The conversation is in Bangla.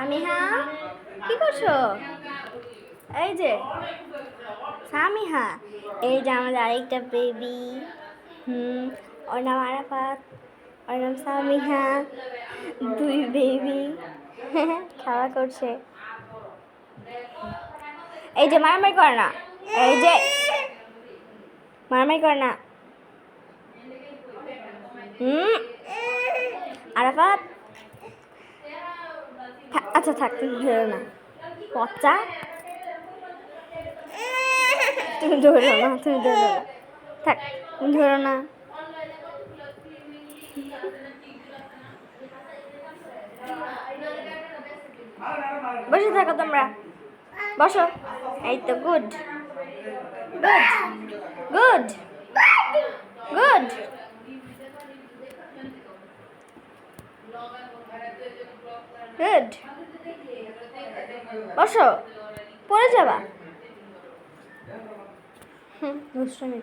সামিহা? কি করছ? এই যে, সামিহা। এই যে আমাদের আরেকটা বেবি হুম, ওর নাম আরাফাত, ওর নাম সামিহা। দুই বেবি খেলা করছে। এই যে মারামারি করে না। এই যে, মারামারি করে না। হুম, আরাফাত। আচ্ছা থাক ধরো না। পচা? তুমি ধরো না, তুমি ধরো না। থাক ধরো না। বসে থাকো তোমরা। বসো। এই তো, গুড। গুড। গুড। গুড বসো। পড়ে যাবা। হুম দুষ্টমি